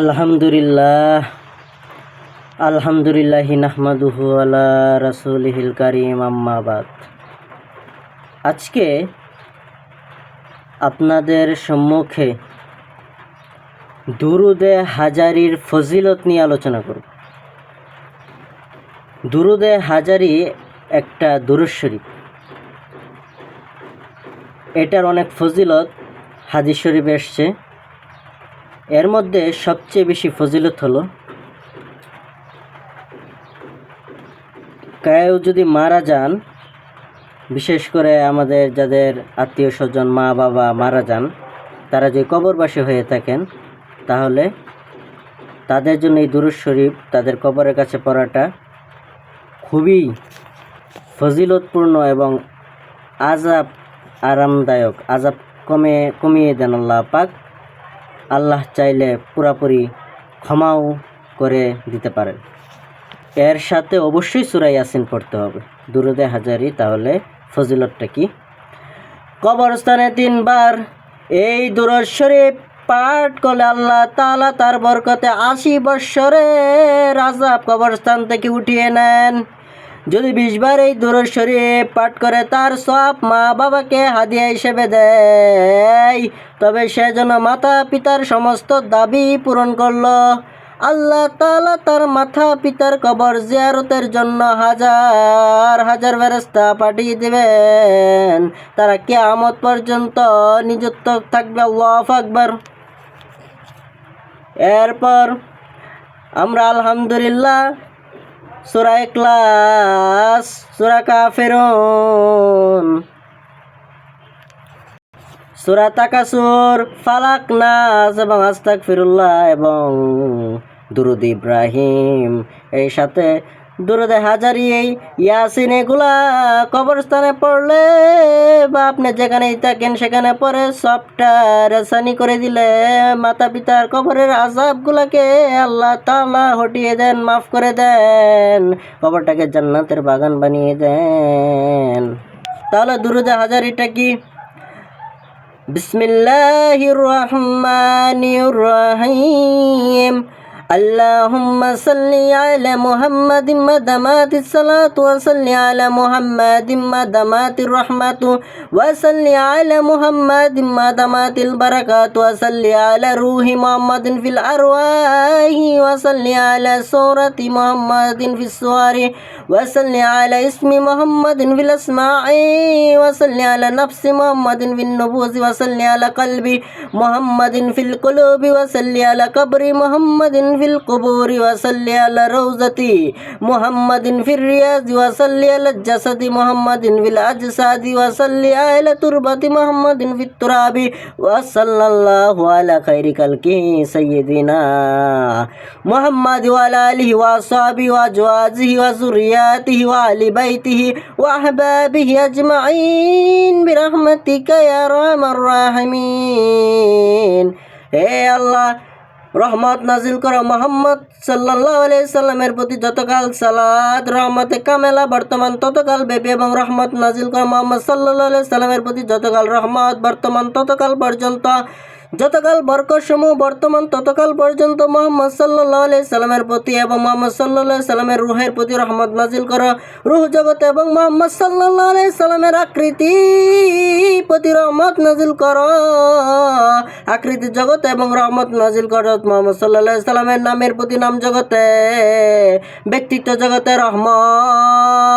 আলহামদুলিল্লাহ আলহামদুলিল্লাহ নাহমাদুহু আলা রাসুলিহিল কারিম আম্মাবাদ আজকে আপনাদের সম্মুখে দুরুদে হাজারির ফজিলত নিয়ে আলোচনা করব। দুরুদে হাজারি একটা দুরুদ শরীফ। এটার অনেক ফজিলত হাদিস শরীফ এসছে। এর মধ্যে সবচেয়ে বেশি ফজিলত হলো, কেউ যদি মারা যান, বিশেষ করে আমাদের যাদের আত্মীয় স্বজন, মা বাবা মারা যান, তারা যে কবরবাসী হয়ে থাকেন, তাহলে তাদের জন্য এই দুরুদ শরীফ তাদের কবরের কাছে পড়াটা খুবই ফজিলতপূর্ণ এবং আজাব আরামদায়ক আজাব কমে, কমিয়ে দেন আল্লাহ পাক। আল্লাহ চাইলে পুরাপুরি ক্ষমাও করে দিতে পারেন। এর সাথে অবশ্যই সুরাই ইয়াসিন পড়তে হবে। দুরুদে হাজারি, তাহলে ফজিলতটা কি? কবরস্থানে তিনবার এই দুরুদ শরীফ পাঠ করলে আল্লাহ তালা তার বরকতে আশি বৎসরের রাজা কবরস্থান থেকে উঠিয়ে নেন। যদি বিশবার এই দুরুদ শরীফ পাঠ করে তার সব মা বাবাকে হাদিয়া হিসেবে দেয়, তবে সে যেন মাতা পিতার সমস্ত দাবি পূরণ করল। আল্লাহ তালা তার মাথা পিতার কবর জিয়ারতের জন্য হাজার হাজার ফেরেস্তা পাঠিয়ে দেবেন। তারা কিয়ামত পর্যন্ত নিযুক্ত থাকবে, আল্লাহ আকবার। এরপর আমরা আলহামদুলিল্লাহ সুরা ক্লাস সুরা কাফেরুন। সুরা তাকাসুর, ফালাক নাস, এবং আস্তাক ফিরুল্লাহ এবং দুরুদ ইব্রাহিম। এই সাথে দুরুদে হাজারি এই ইয়াসিন এগুলা কবরস্থানে পড়লে বা আপনি যেখানেই থাকেন সেখানে পরে সবটা রেসানি করে দিলে মাতা পিতার কবরের আজাবগুলাকে আল্লাহ তালা হটিয়ে দেন, মাফ করে দেন, কবরটাকে জান্নাতের বাগান বানিয়ে দেন। তাহলে দুরুদে হাজারিটা কি? বিসমিল্লাহির রহমানির রহিম। اللهم صل على محمد مدمات الصلاة وصل على محمد مدمات الرحمة وصل على محمد مدمات البركات وصل على روح محمد في الأرواح وصل على سورة محمد في السور وصل على اسم محمد في الأسماء وصل على نفس محمد في النفوس وصل على قلب محمد في القلوب وصل على قبر محمد في القبور وصل على روزة محمد في الرياض وصل على الجسد محمد في الأجساد وصل على تربة محمد في التراب وصلى الله على خير خلقه سيدنا محمد وعلى آله وأصحابه وأزواجه وذرياته وآل بيته وأحبابه أجمعين برحمتك يا أرحم الراحمين Hey Allah! রহমত নাজিল করো মোহাম্মদ সাল্লাহ সাল্লামের প্রতি যতকাল সালাদ রহমতে কামেলা, বর্তমান ততকাল ব্যাপী এবং রহমত নাজিল করো মোহাম্মদ সাল্লাহ সাল্লামের প্রতি যতকাল রহমত, বর্তমান ততকাল পর্যন্ত যতকাল বরকসমূহ বর্তমান, ততকাল পর্যন্ত মোহাম্মদ সাল্লাহ সাল্লামের প্রতি এবং মোহাম্মদ সাল্লাহ সাল্লামের রুহের প্রতি রহমত নাজিল করো রুহ জগত এবং মোহাম্মদ সাল্লাহ সাল্লামের আকৃতি প্রতি রহমত নাজিল করো। আকৃতি জগত এবং রহমত নাজিল করো মোহাম্মদ সাল্লাহ সাল্লামের নামের প্রতি নাম জগতে, ব্যক্তিত্ব জগতে রহমত।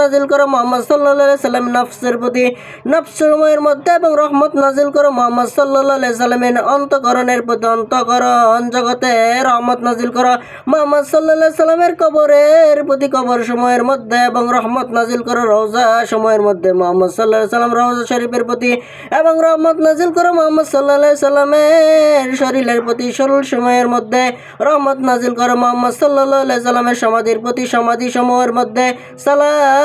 নাজিল করো মোহাম্মদ সাল্লাহ সাল্লাম নফসের প্রতি নফসময়ের মধ্যে এবং রহমত নাজিল করো মোহাম্মদ সাল্লাহ সাল্লামের অন্তকরণের প্রতি, অন্তকরণ জগতে রহমত নাজিল করো মোহাম্মদ সাল্লাহ সাল্লামের কবরের প্রতি, কবর সময়ের মধ্যে এবং রহমত নাজিল করো রওজা সময়ের মধ্যে মোহাম্মদ সাল্লাহ সাল্লাম রওজা শরীফের প্রতি এবং রহমত নাজিল করো মোহাম্মদ সাল্লাহ সাল্লামের শরীরের প্রতি, সরল সময়ের মধ্যে রহমত নাজিল করো মোহাম্মদ সাল্লাহ সাল্লামের সমাধির প্রতি সমাধি সমূহের মধ্যে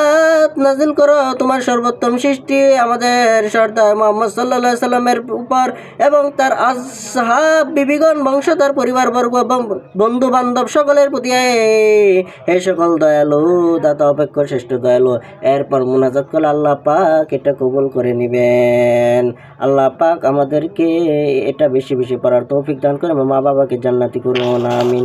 সালাত নাজিল করো, তোমার সর্বোত্তম সৃষ্টি আমাদের সর্দার মোহাম্মদ সাল্লাহ সাল্লামের উপর এবং তার আসহাব বিবিগণ, বংশধর, পরিবারবর্গ বন্ধু বান্ধব সকলের প্রতি। হে সকল দয়ালু, দাতা অপেক্ষা শ্রেষ্ঠ দয়ালু, এরপর মুনাজাত করলে আল্লাহ পাক এটা কবুল করে নেবেন। আল্লাহ পাক আমাদেরকে এটা বেশি বেশি পড়ার তৌফিক দান করে মা বাবাকে জান্নাতি করুন, আমিন।